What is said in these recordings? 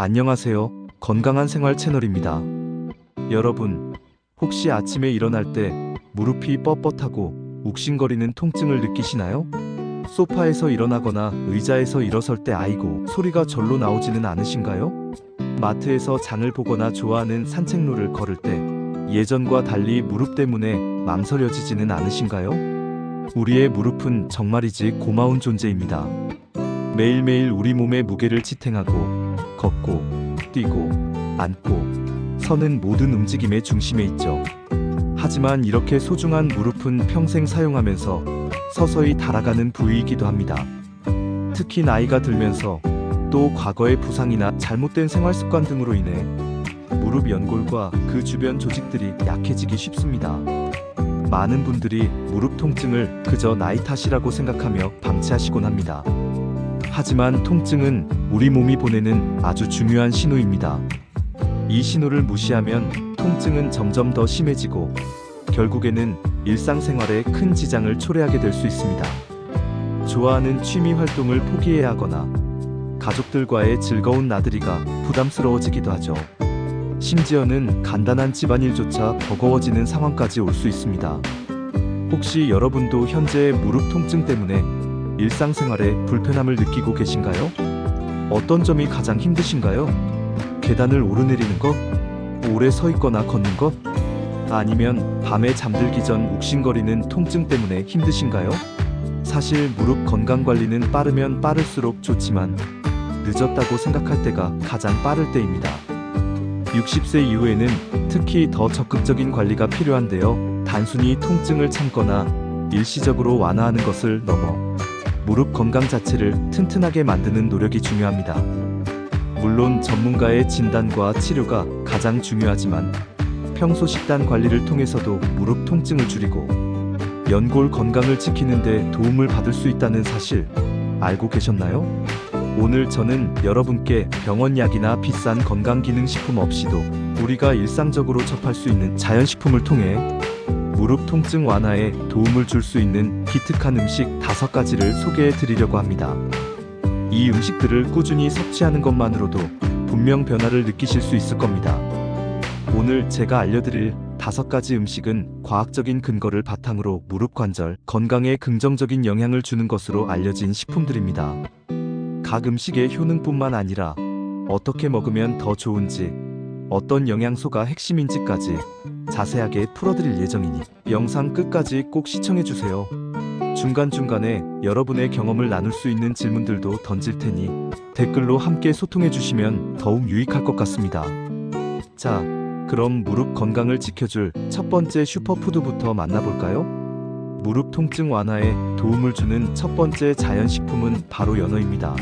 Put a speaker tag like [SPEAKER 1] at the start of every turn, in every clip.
[SPEAKER 1] 안녕하세요. 건강한 생활 채널입니다. 여러분, 혹시 아침에 일어날 때 무릎이 뻣뻣하고 욱신거리는 통증을 느끼시나요? 소파에서 일어나거나 의자에서 일어설 때 아이고 소리가 절로 나오지는 않으신가요? 마트에서 장을 보거나 좋아하는 산책로를 걸을 때 예전과 달리 무릎 때문에 망설여지지는 않으신가요? 우리의 무릎은 정말이지 고마운 존재입니다. 매일매일 우리 몸의 무게를 지탱하고 걷고 뛰고 앉고 서는 모든 움직임의 중심에 있죠. 하지만 이렇게 소중한 무릎은 평생 사용하면서 서서히 달아가는 부위이기도 합니다. 특히 나이가 들면서 또 과거의 부상이나 잘못된 생활 습관 등으로 인해 무릎 연골과 그 주변 조직들이 약해지기 쉽습니다. 많은 분들이 무릎 통증을 그저 나이 탓이라고 생각하며 방치하시곤 합니다. 하지만 통증은 우리 몸이 보내는 아주 중요한 신호입니다. 이 신호를 무시하면 통증은 점점 더 심해지고 결국에는 일상생활에 큰 지장을 초래하게 될 수 있습니다. 좋아하는 취미 활동을 포기해야 하거나 가족들과의 즐거운 나들이가 부담스러워지기도 하죠. 심지어는 간단한 집안일조차 버거워지는 상황까지 올 수 있습니다. 혹시 여러분도 현재 무릎 통증 때문에 일상생활에 불편함을 느끼고 계신가요? 어떤 점이 가장 힘드신가요? 계단을 오르내리는 것? 오래 서 있거나 걷는 것? 아니면 밤에 잠들기 전 욱신거리는 통증 때문에 힘드신가요? 사실 무릎 건강 관리는 빠르면 빠를수록 좋지만 늦었다고 생각할 때가 가장 빠를 때입니다. 60세 이후에는 특히 더 적극적인 관리가 필요한데요. 단순히 통증을 참거나 일시적으로 완화하는 것을 넘어 무릎 건강 자체를 튼튼하게 만드는 노력이 중요합니다. 물론 전문가의 진단과 치료가 가장 중요하지만 평소 식단 관리를 통해서도 무릎 통증을 줄이고 연골 건강을 지키는 데 도움을 받을 수 있다는 사실 알고 계셨나요? 오늘 저는 여러분께 병원 약이나 비싼 건강기능식품 없이도 우리가 일상적으로 접할 수 있는 자연식품을 통해 무릎 통증 완화에 도움을 줄 수 있는 기특한 음식 다섯 가지를 소개해 드리려고 합니다. 이 음식들을 꾸준히 섭취하는 것만으로도 분명 변화를 느끼실 수 있을 겁니다. 오늘 제가 알려드릴 다섯 가지 음식은 과학적인 근거를 바탕으로 무릎 관절 건강에 긍정적인 영향을 주는 것으로 알려진 식품들입니다. 각 음식의 효능뿐만 아니라 어떻게 먹으면 더 좋은지, 어떤 영양소가 핵심인지까지 자세하게 풀어드릴 예정이니 영상 끝까지 꼭 시청해주세요. 중간중간에 여러분의 경험을 나눌 수 있는 질문들도 던질 테니 댓글로 함께 소통해주시면 더욱 유익할 것 같습니다. 자, 그럼 무릎 건강을 지켜줄 첫 번째 슈퍼푸드부터 만나볼까요? 무릎 통증 완화에 도움을 주는 첫 번째 자연식품은 바로 연어입니다.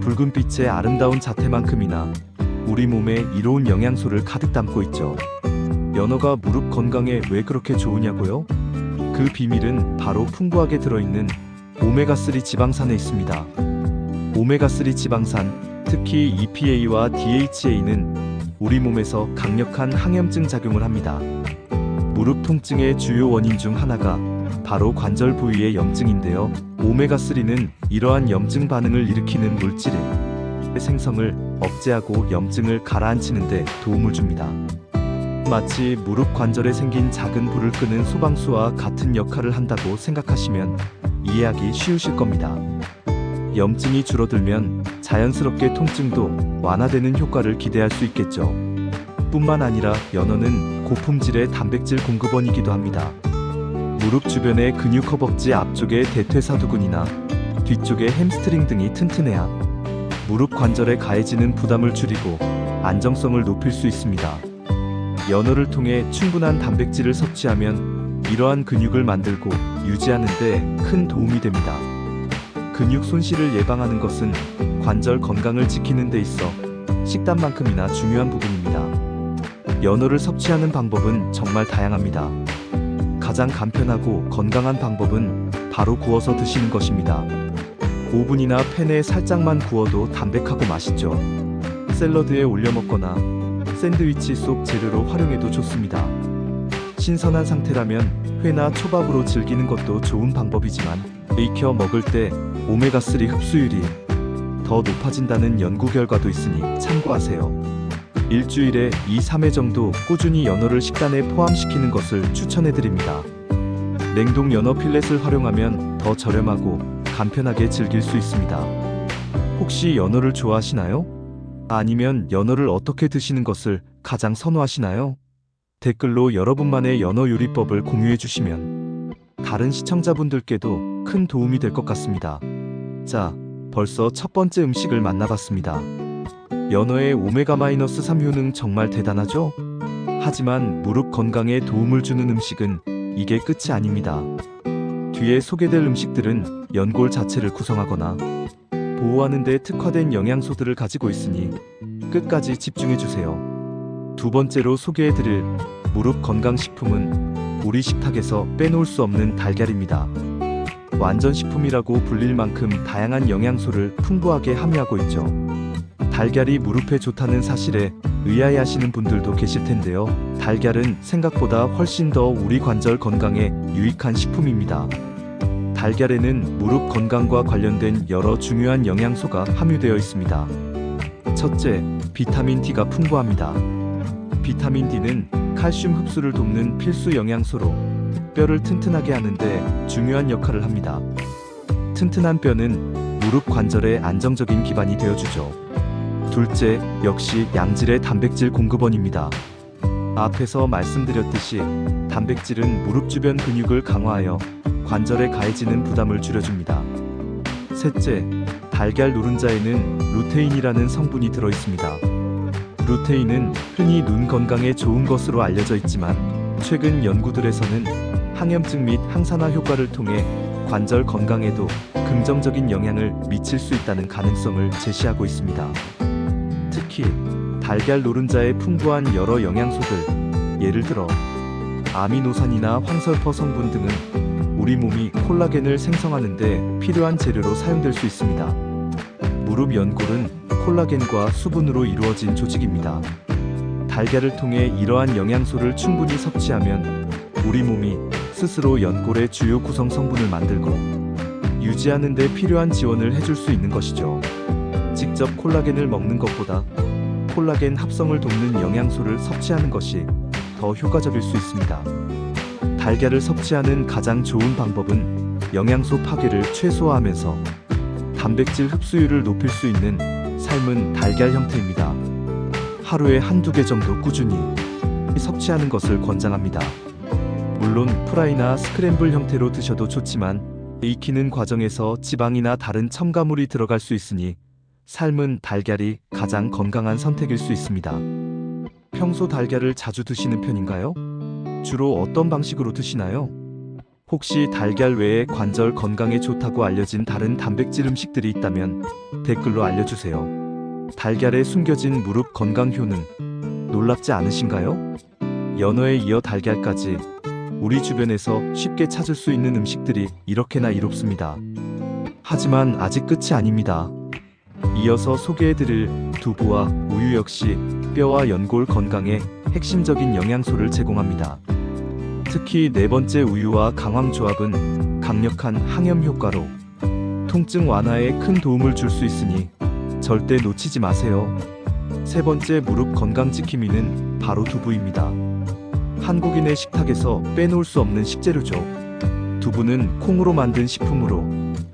[SPEAKER 1] 붉은 빛의 아름다운 자태만큼이나 우리 몸에 이로운 영양소를 가득 담고 있죠. 연어가 무릎 건강에 왜 그렇게 좋으냐고요? 그 비밀은 바로 풍부하게 들어있는 오메가3 지방산에 있습니다. 오메가3 지방산, 특히 EPA와 DHA는 우리 몸에서 강력한 항염증 작용을 합니다. 무릎 통증의 주요 원인 중 하나가 바로 관절 부위의 염증인데요. 오메가3는 이러한 염증 반응을 일으키는 물질의 생성을 억제하고 염증을 가라앉히는 데 도움을 줍니다. 마치 무릎 관절에 생긴 작은 불을 끄는 소방수와 같은 역할을 한다고 생각하시면 이해하기 쉬우실 겁니다. 염증이 줄어들면 자연스럽게 통증도 완화되는 효과를 기대할 수 있겠죠. 뿐만 아니라 연어는 고품질의 단백질 공급원이기도 합니다. 무릎 주변의 근육 허벅지 앞쪽의 대퇴사두근이나 뒤쪽의 햄스트링 등이 튼튼해야 무릎 관절에 가해지는 부담을 줄이고 안정성을 높일 수 있습니다. 연어를 통해 충분한 단백질을 섭취하면 이러한 근육을 만들고 유지하는 데 큰 도움이 됩니다. 근육 손실을 예방하는 것은 관절 건강을 지키는 데 있어 식단만큼이나 중요한 부분입니다. 연어를 섭취하는 방법은 정말 다양합니다. 가장 간편하고 건강한 방법은 바로 구워서 드시는 것입니다. 오븐이나 팬에 살짝만 구워도 담백하고 맛있죠. 샐러드에 올려 먹거나 샌드위치 속 재료로 활용해도 좋습니다. 신선한 상태라면 회나 초밥으로 즐기는 것도 좋은 방법이지만 익혀 먹을 때 오메가3 흡수율이 더 높아진다는 연구 결과도 있으니 참고하세요. 일주일에 2, 3회 정도 꾸준히 연어를 식단에 포함시키는 것을 추천해 드립니다. 냉동 연어 필렛을 활용하면 더 저렴하고 간편하게 즐길 수 있습니다. 혹시 연어를 좋아하시나요? 아니면 연어를 어떻게 드시는 것을 가장 선호하시나요? 댓글로 여러분만의 연어 요리법을 공유해 주시면 다른 시청자분들께도 큰 도움이 될 것 같습니다. 자, 벌써 첫 번째 음식을 만나봤습니다. 연어의 오메가-3 효능 정말 대단하죠? 하지만 무릎 건강에 도움을 주는 음식은 이게 끝이 아닙니다. 뒤에 소개될 음식들은 연골 자체를 구성하거나 보호하는 데 특화된 영양소들을 가지고 있으니 끝까지 집중해 주세요. 두 번째로 소개해 드릴 무릎 건강 식품은 우리 식탁에서 빼놓을 수 없는 달걀입니다. 완전 식품이라고 불릴 만큼 다양한 영양소를 풍부하게 함유하고 있죠. 달걀이 무릎에 좋다는 사실에 의아해 하시는 분들도 계실 텐데요. 달걀은 생각보다 훨씬 더 우리 관절 건강에 유익한 식품입니다. 달걀에는 무릎 건강과 관련된 여러 중요한 영양소가 함유되어 있습니다. 첫째, 비타민 D가 풍부합니다. 비타민 D는 칼슘 흡수를 돕는 필수 영양소로 뼈를 튼튼하게 하는데 중요한 역할을 합니다. 튼튼한 뼈는 무릎 관절의 안정적인 기반이 되어주죠. 둘째, 역시 양질의 단백질 공급원입니다. 앞에서 말씀드렸듯이 단백질은 무릎 주변 근육을 강화하여 관절에 가해지는 부담을 줄여줍니다. 셋째, 달걀 노른자에는 루테인이라는 성분이 들어 있습니다. 루테인은 흔히 눈 건강에 좋은 것으로 알려져 있지만 최근 연구들에서는 항염증 및 항산화 효과를 통해 관절 건강에도 긍정적인 영향을 미칠 수 있다는 가능성을 제시하고 있습니다. 특히 달걀 노른자의 풍부한 여러 영양소들, 예를 들어 아미노산이나 황설퍼 성분 등은 우리 몸이 콜라겐을 생성하는데 필요한 재료로 사용될 수 있습니다. 무릎 연골은 콜라겐과 수분으로 이루어진 조직입니다. 달걀을 통해 이러한 영양소를 충분히 섭취하면 우리 몸이 스스로 연골의 주요 구성 성분을 만들고 유지하는 데 필요한 지원을 해줄 수 있는 것이죠. 직접 콜라겐을 먹는 것보다 콜라겐 합성을 돕는 영양소를 섭취하는 것이 더 효과적일 수 있습니다. 달걀을 섭취하는 가장 좋은 방법은 영양소 파괴를 최소화하면서 단백질 흡수율을 높일 수 있는 삶은 달걀 형태입니다. 하루에 한두 개 정도 꾸준히 섭취하는 것을 권장합니다. 물론 프라이나 스크램블 형태로 드셔도 좋지만 익히는 과정에서 지방이나 다른 첨가물이 들어갈 수 있으니 삶은 달걀이 가장 건강한 선택일 수 있습니다. 평소 달걀을 자주 드시는 편인가요? 주로 어떤 방식으로 드시나요? 혹시 달걀 외에 관절 건강에 좋다고 알려진 다른 단백질 음식들이 있다면 댓글로 알려주세요. 달걀에 숨겨진 무릎 건강 효능 놀랍지 않으신가요? 연어에 이어 달걀까지 우리 주변에서 쉽게 찾을 수 있는 음식들이 이렇게나 이롭습니다. 하지만 아직 끝이 아닙니다. 이어서 소개해드릴 두부와 우유 역시 뼈와 연골 건강에 핵심적인 영양소를 제공합니다. 특히 네 번째 우유와 강황 조합은 강력한 항염 효과로 통증 완화에 큰 도움을 줄 수 있으니 절대 놓치지 마세요. 세 번째 무릎 건강 지킴이는 바로 두부입니다. 한국인의 식탁에서 빼놓을 수 없는 식재료죠. 두부는 콩으로 만든 식품으로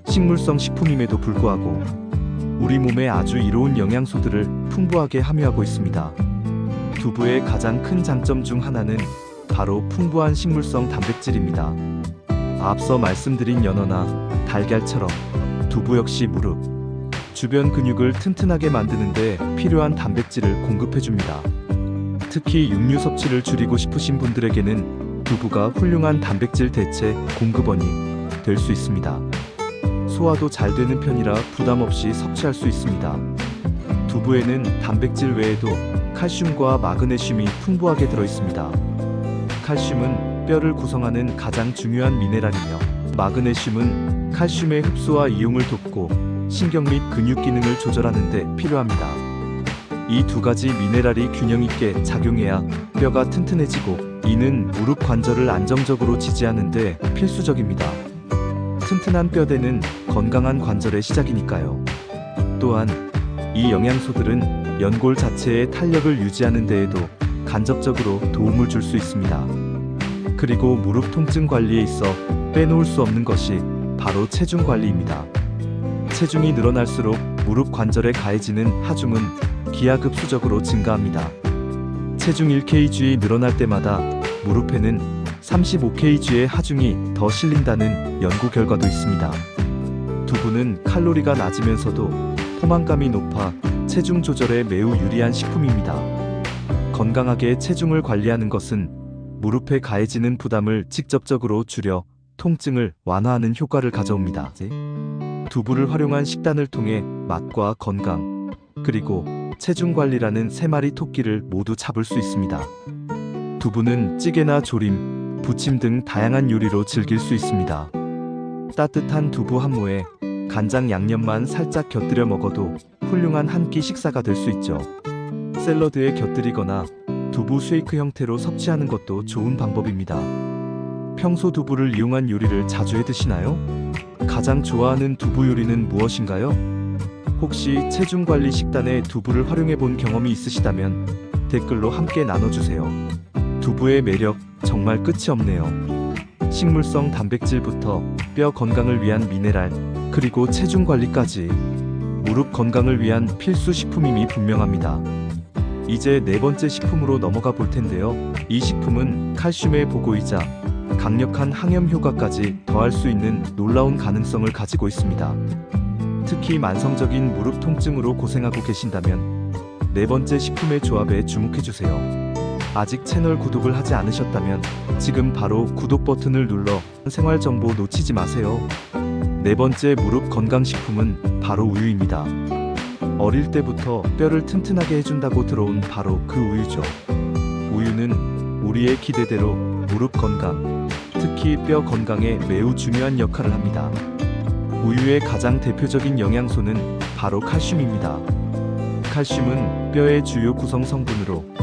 [SPEAKER 1] 식물성 식품임에도 불구하고 우리 몸에 아주 이로운 영양소들을 풍부하게 함유하고 있습니다. 두부의 가장 큰 장점 중 하나는 바로 풍부한 식물성 단백질입니다. 앞서 말씀드린 연어나 달걀처럼 두부 역시 무릎, 주변 근육을 튼튼하게 만드는데 필요한 단백질을 공급해줍니다. 특히 육류 섭취를 줄이고 싶으신 분들에게는 두부가 훌륭한 단백질 대체 공급원이 될 수 있습니다. 소화도 잘 되는 편이라 부담 없이 섭취할 수 있습니다. 두부에는 단백질 외에도 칼슘과 마그네슘이 풍부하게 들어 있습니다. 칼슘은 뼈를 구성하는 가장 중요한 미네랄이며 마그네슘은 칼슘의 흡수와 이용을 돕고 신경 및 근육 기능을 조절하는 데 필요합니다. 이 두 가지 미네랄이 균형 있게 작용해야 뼈가 튼튼해지고 이는 무릎 관절을 안정적으로 지지하는 데 필수적입니다. 튼튼한 뼈대는 건강한 관절의 시작이니까요. 또한 이 영양소들은 연골 자체의 탄력을 유지하는 데에도 간접적으로 도움을 줄 수 있습니다. 그리고 무릎 통증 관리에 있어 빼놓을 수 없는 것이 바로 체중 관리입니다. 체중이 늘어날수록 무릎 관절에 가해지는 하중은 기하급수적으로 증가합니다. 체중 1kg이 늘어날 때마다 무릎에는 35kg의 하중이 더 실린다는 연구 결과도 있습니다. 두부는 칼로리가 낮으면서도 포만감이 높아 체중 조절에 매우 유리한 식품입니다. 건강하게 체중을 관리하는 것은 무릎에 가해지는 부담을 직접적으로 줄여 통증을 완화하는 효과를 가져옵니다. 두부를 활용한 식단을 통해 맛과 건강, 그리고 체중 관리라는 세 마리 토끼를 모두 잡을 수 있습니다. 두부는 찌개나 조림, 부침 등 다양한 요리로 즐길 수 있습니다. 따뜻한 두부 한 모에 간장 양념만 살짝 곁들여 먹어도 훌륭한 한 끼 식사가 될 수 있죠. 샐러드에 곁들이거나 두부 쉐이크 형태로 섭취하는 것도 좋은 방법입니다. 평소 두부를 이용한 요리를 자주 해 드시나요? 가장 좋아하는 두부 요리는 무엇인가요? 혹시 체중 관리 식단에 두부를 활용해 본 경험이 있으시다면 댓글로 함께 나눠주세요. 두부의 매력 정말 끝이 없네요. 식물성 단백질부터 뼈 건강을 위한 미네랄, 그리고 체중 관리까지 무릎 건강을 위한 필수 식품임이 분명합니다. 이제 네 번째 식품으로 넘어가 볼 텐데요. 이 식품은 칼슘의 보고이자 강력한 항염 효과까지 더할 수 있는 놀라운 가능성을 가지고 있습니다. 특히 만성적인 무릎 통증으로 고생하고 계신다면 네 번째 식품의 조합에 주목해 주세요. 아직 채널 구독을 하지 않으셨다면 지금 바로 구독 버튼을 눌러 생활 정보 놓치지 마세요. 네 번째 무릎 건강 식품은 바로 우유입니다. 어릴 때부터 뼈를 튼튼하게 해준다고 들어온 바로 그 우유죠. 우유는 우리의 기대대로 무릎 건강, 특히 뼈 건강에 매우 중요한 역할을 합니다. 우유의 가장 대표적인 영양소는 바로 칼슘입니다. 칼슘은 뼈의 주요 구성 성분으로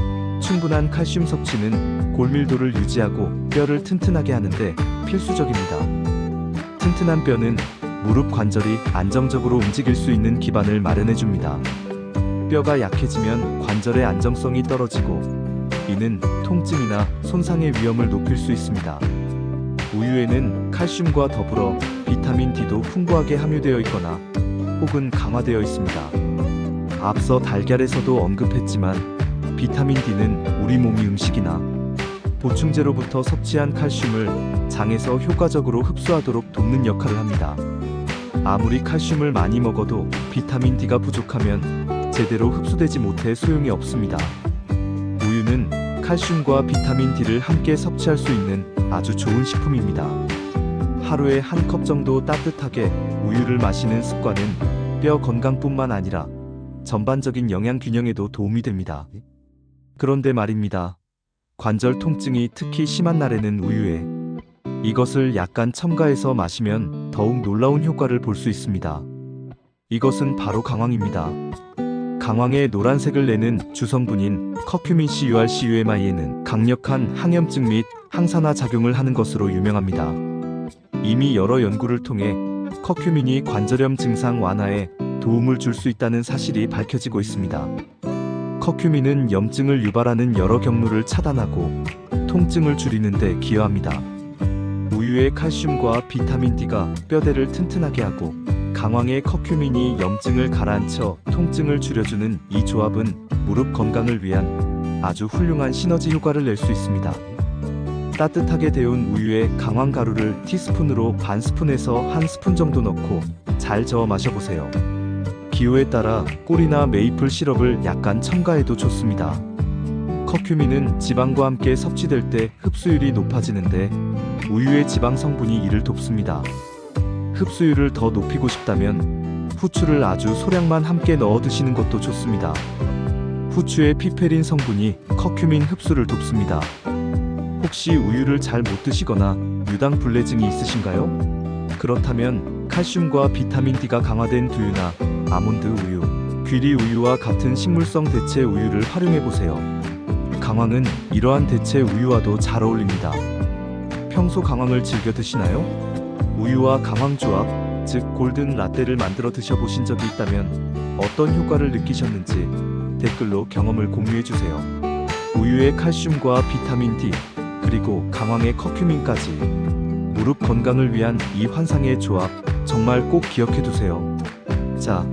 [SPEAKER 1] 충분한 칼슘 섭취는 골밀도를 유지하고 뼈를 튼튼하게 하는데 필수적입니다. 튼튼한 뼈는 무릎 관절이 안정적으로 움직일 수 있는 기반을 마련해 줍니다. 뼈가 약해지면 관절의 안정성이 떨어지고 이는 통증이나 손상의 위험을 높일 수 있습니다. 우유에는 칼슘과 더불어 비타민 D도 풍부하게 함유되어 있거나 혹은 강화되어 있습니다. 앞서 달걀에서도 언급했지만 비타민 D는 우리 몸이 음식이나 보충제로부터 섭취한 칼슘을 장에서 효과적으로 흡수하도록 돕는 역할을 합니다. 아무리 칼슘을 많이 먹어도 비타민 D가 부족하면 제대로 흡수되지 못해 소용이 없습니다. 우유는 칼슘과 비타민 D를 함께 섭취할 수 있는 아주 좋은 식품입니다. 하루에 한 컵 정도 따뜻하게 우유를 마시는 습관은 뼈 건강뿐만 아니라 전반적인 영양 균형에도 도움이 됩니다. 그런데 말입니다. 관절 통증이 특히 심한 날에는 우유에 이것을 약간 첨가해서 마시면 더욱 놀라운 효과를 볼 수 있습니다. 이것은 바로 강황입니다. 강황의 노란색을 내는 주성분인 커큐민 CURCUMI에는 강력한 항염증 및 항산화 작용을 하는 것으로 유명합니다. 이미 여러 연구를 통해 커큐민이 관절염 증상 완화에 도움을 줄 수 있다는 사실이 밝혀지고 있습니다. 커큐민은 염증을 유발하는 여러 경로를 차단하고 통증을 줄이는 데 기여합니다. 우유의 칼슘과 비타민 D가 뼈대를 튼튼하게 하고 강황의 커큐민이 염증을 가라앉혀 통증을 줄여주는 이 조합은 무릎 건강을 위한 아주 훌륭한 시너지 효과를 낼 수 있습니다. 따뜻하게 데운 우유에 강황 가루를 티스푼으로 반 스푼에서 한 스푼 정도 넣고 잘 저어 마셔보세요. 기호에 따라 꿀이나 메이플 시럽을 약간 첨가해도 좋습니다. 커큐민은 지방과 함께 섭취될 때 흡수율이 높아지는데 우유의 지방 성분이 이를 돕습니다. 흡수율을 더 높이고 싶다면 후추를 아주 소량만 함께 넣어 드시는 것도 좋습니다. 후추의 피페린 성분이 커큐민 흡수를 돕습니다. 혹시 우유를 잘 못 드시거나 유당 불내증이 있으신가요? 그렇다면 칼슘과 비타민 D가 강화된 두유나 아몬드 우유, 귀리 우유와 같은 식물성 대체 우유를 활용해 보세요. 강황은 이러한 대체 우유와도 잘 어울립니다. 평소 강황을 즐겨 드시나요? 우유와 강황 조합, 즉 골든 라떼를 만들어 드셔보신 적이 있다면 어떤 효과를 느끼셨는지 댓글로 경험을 공유해 주세요. 우유의 칼슘과 비타민 D 그리고 강황의 커큐민까지 무릎 건강을 위한 이 환상의 조합 정말 꼭 기억해 두세요. 자,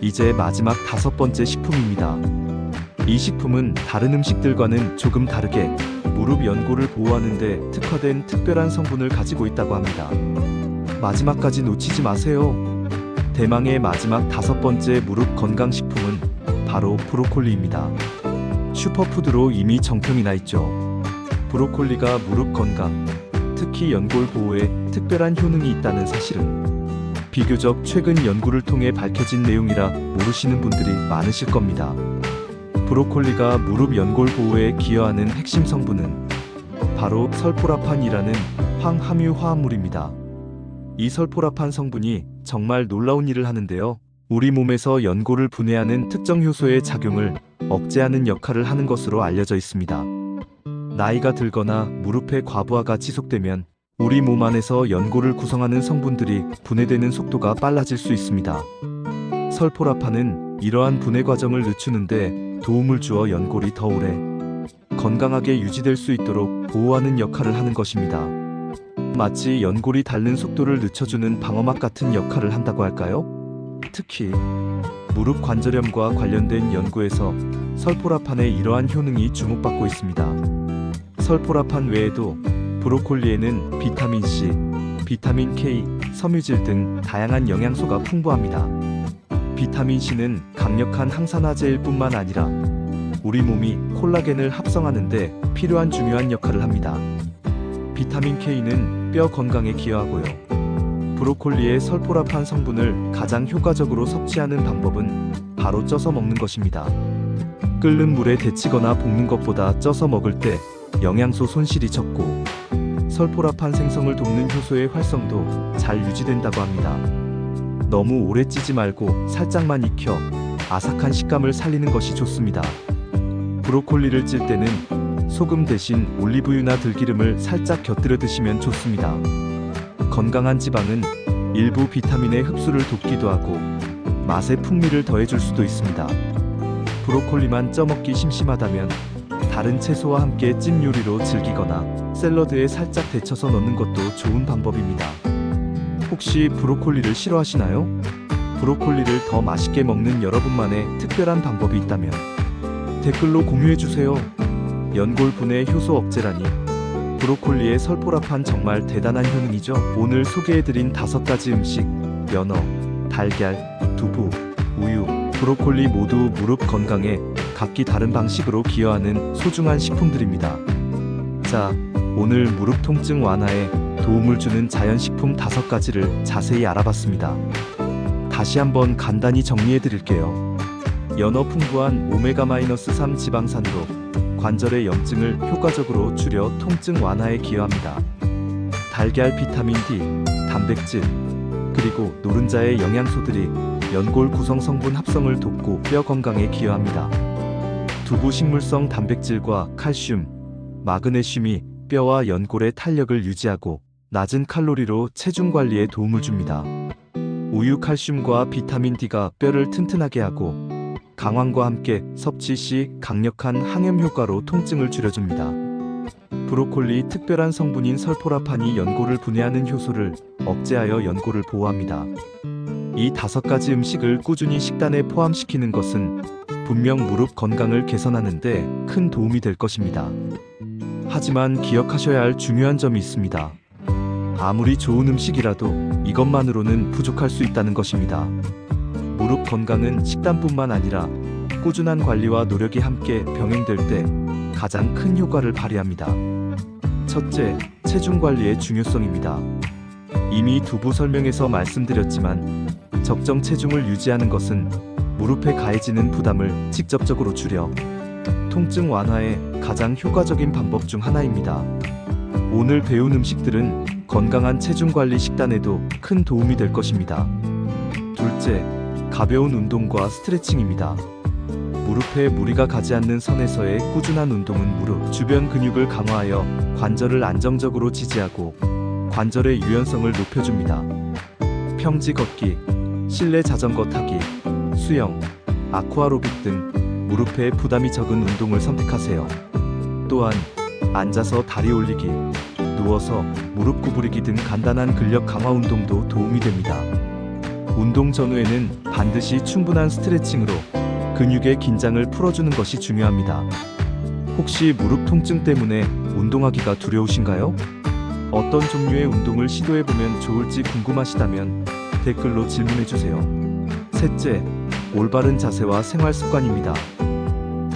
[SPEAKER 1] 이제 마지막 다섯 번째 식품입니다. 이 식품은 다른 음식들과는 조금 다르게 무릎 연골을 보호하는데 특화된 특별한 성분을 가지고 있다고 합니다. 마지막까지 놓치지 마세요. 대망의 마지막 다섯 번째 무릎 건강 식품은 바로 브로콜리입니다. 슈퍼푸드로 이미 정평이 나 있죠. 브로콜리가 무릎 건강, 특히 연골 보호에 특별한 효능이 있다는 사실은 비교적 최근 연구를 통해 밝혀진 내용이라 모르시는 분들이 많으실 겁니다. 브로콜리가 무릎 연골 보호에 기여하는 핵심 성분은 바로 설포라판이라는 황함유 화합물입니다. 이 설포라판 성분이 정말 놀라운 일을 하는데요. 우리 몸에서 연골을 분해하는 특정 효소의 작용을 억제하는 역할을 하는 것으로 알려져 있습니다. 나이가 들거나 무릎의 과부하가 지속되면 우리 몸 안에서 연골을 구성하는 성분들이 분해되는 속도가 빨라질 수 있습니다. 설포라판은 이러한 분해 과정을 늦추는데 도움을 주어 연골이 더 오래 건강하게 유지될 수 있도록 보호하는 역할을 하는 것입니다. 마치 연골이 닳는 속도를 늦춰주는 방어막 같은 역할을 한다고 할까요? 특히 무릎 관절염과 관련된 연구에서 설포라판의 이러한 효능이 주목받고 있습니다. 설포라판 외에도 브로콜리에는 비타민 C, 비타민 K, 섬유질 등 다양한 영양소가 풍부합니다. 비타민 C는 강력한 항산화제일 뿐만 아니라 우리 몸이 콜라겐을 합성하는데 필요한 중요한 역할을 합니다. 비타민 K는 뼈 건강에 기여하고요. 브로콜리의 설포라판 성분을 가장 효과적으로 섭취하는 방법은 바로 쪄서 먹는 것입니다. 끓는 물에 데치거나 볶는 것보다 쪄서 먹을 때 영양소 손실이 적고 설포라판 생성을 돕는 효소의 활성도 잘 유지된다고 합니다. 너무 오래 찌지 말고 살짝만 익혀 아삭한 식감을 살리는 것이 좋습니다. 브로콜리를 찔 때는 소금 대신 올리브유나 들기름을 살짝 곁들여 드시면 좋습니다. 건강한 지방은 일부 비타민의 흡수를 돕기도 하고 맛의 풍미를 더해줄 수도 있습니다. 브로콜리만 쪄먹기 심심하다면 다른 채소와 함께 찜 요리로 즐기거나 샐러드에 살짝 데쳐서 넣는 것도 좋은 방법입니다. 혹시 브로콜리를 싫어하시나요? 브로콜리를 더 맛있게 먹는 여러분만의 특별한 방법이 있다면 댓글로 공유해 주세요. 연골 분해 효소 억제라니 브로콜리의 설포라판 정말 대단한 효능이죠. 오늘 소개해드린 다섯 가지 음식 연어, 달걀, 두부, 우유, 브로콜리 모두 무릎 건강에 각기 다른 방식으로 기여하는 소중한 식품들입니다. 자, 오늘 무릎 통증 완화에 도움을 주는 자연식품 다섯 가지를 자세히 알아봤습니다. 다시 한번 간단히 정리해 드릴게요. 연어 풍부한 오메가-3 지방산도 관절의 염증을 효과적으로 줄여 통증 완화에 기여합니다. 달걀 비타민 D, 단백질, 그리고 노른자의 영양소들이 연골 구성 성분 합성을 돕고 뼈 건강에 기여합니다. 두부 식물성 단백질과 칼슘, 마그네슘이 뼈와 연골의 탄력을 유지하고 낮은 칼로리로 체중 관리에 도움을 줍니다. 우유 칼슘과 비타민 D가 뼈를 튼튼하게 하고 강황과 함께 섭취 시 강력한 항염 효과로 통증을 줄여줍니다. 브로콜리 특별한 성분인 설포라판이 연골을 분해하는 효소를 억제하여 연골을 보호합니다. 이 다섯 가지 음식을 꾸준히 식단에 포함시키는 것은 분명 무릎 건강을 개선하는 데 큰 도움이 될 것입니다. 하지만 기억하셔야 할 중요한 점이 있습니다. 아무리 좋은 음식이라도 이것만으로는 부족할 수 있다는 것입니다. 무릎 건강은 식단뿐만 아니라 꾸준한 관리와 노력이 함께 병행될 때 가장 큰 효과를 발휘합니다. 첫째, 체중 관리의 중요성입니다. 이미 두부 설명에서 말씀드렸지만 적정 체중을 유지하는 것은 무릎에 가해지는 부담을 직접적으로 줄여 통증 완화에 가장 효과적인 방법 중 하나입니다. 오늘 배운 음식들은 건강한 체중 관리 식단에도 큰 도움이 될 것입니다. 둘째, 가벼운 운동과 스트레칭입니다. 무릎에 무리가 가지 않는 선에서의 꾸준한 운동은 무릎 주변 근육을 강화하여 관절을 안정적으로 지지하고 관절의 유연성을 높여줍니다. 평지 걷기, 실내 자전거 타기, 수영, 아쿠아로빅 등 무릎에 부담이 적은 운동을 선택하세요. 또한 앉아서 다리 올리기, 누워서 무릎 구부리기 등 간단한 근력 강화 운동도 도움이 됩니다. 운동 전후에는 반드시 충분한 스트레칭으로 근육의 긴장을 풀어주는 것이 중요합니다. 혹시 무릎 통증 때문에 운동하기가 두려우신가요? 어떤 종류의 운동을 시도해보면 좋을지 궁금하시다면 댓글로 질문해주세요. 셋째, 올바른 자세와 생활 습관입니다.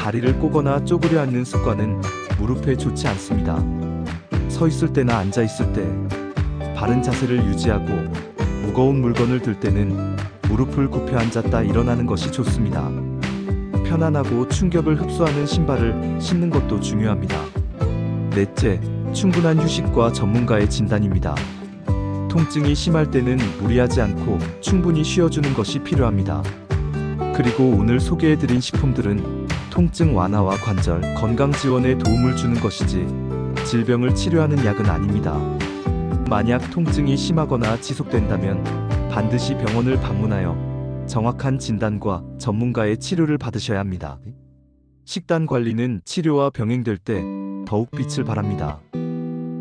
[SPEAKER 1] 다리를 꼬거나 쪼그려 앉는 습관은 무릎에 좋지 않습니다. 서 있을 때나 앉아 있을 때 바른 자세를 유지하고 무거운 물건을 들 때는 무릎을 굽혀 앉았다 일어나는 것이 좋습니다. 편안하고 충격을 흡수하는 신발을 신는 것도 중요합니다. 넷째, 충분한 휴식과 전문가의 진단입니다. 통증이 심할 때는 무리하지 않고 충분히 쉬어주는 것이 필요합니다. 그리고 오늘 소개해드린 식품들은 통증 완화와 관절 건강 지원에 도움을 주는 것이지 질병을 치료하는 약은 아닙니다. 만약 통증이 심하거나 지속된다면 반드시 병원을 방문하여 정확한 진단과 전문가의 치료를 받으셔야 합니다. 식단 관리는 치료와 병행될 때 더욱 빛을 발합니다.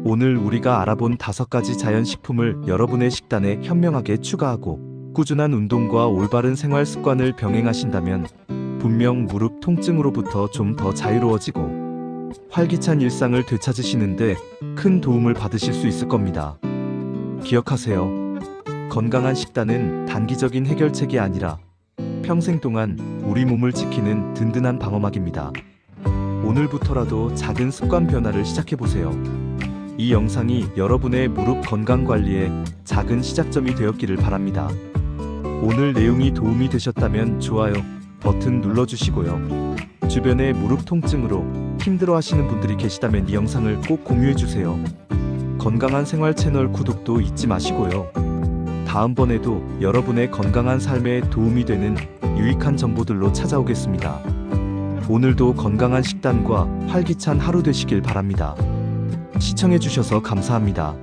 [SPEAKER 1] 오늘 우리가 알아본 다섯 가지 자연식품을 여러분의 식단에 현명하게 추가하고 꾸준한 운동과 올바른 생활 습관을 병행하신다면 분명 무릎 통증으로부터 좀 더 자유로워지고 활기찬 일상을 되찾으시는데 큰 도움을 받으실 수 있을 겁니다. 기억하세요. 건강한 식단은 단기적인 해결책이 아니라 평생 동안 우리 몸을 지키는 든든한 방어막입니다. 오늘부터라도 작은 습관 변화를 시작해보세요. 이 영상이 여러분의 무릎 건강 관리에 작은 시작점이 되었기를 바랍니다. 오늘 내용이 도움이 되셨다면 좋아요 버튼 눌러주시고요. 주변에 무릎 통증으로 힘들어 하시는 분들이 계시다면 이 영상을 꼭 공유해주세요. 건강한 생활 채널 구독도 잊지 마시고요. 다음번에도 여러분의 건강한 삶에 도움이 되는 유익한 정보들로 찾아오겠습니다. 오늘도 건강한 식단과 활기찬 하루 되시길 바랍니다. 시청해주셔서 감사합니다.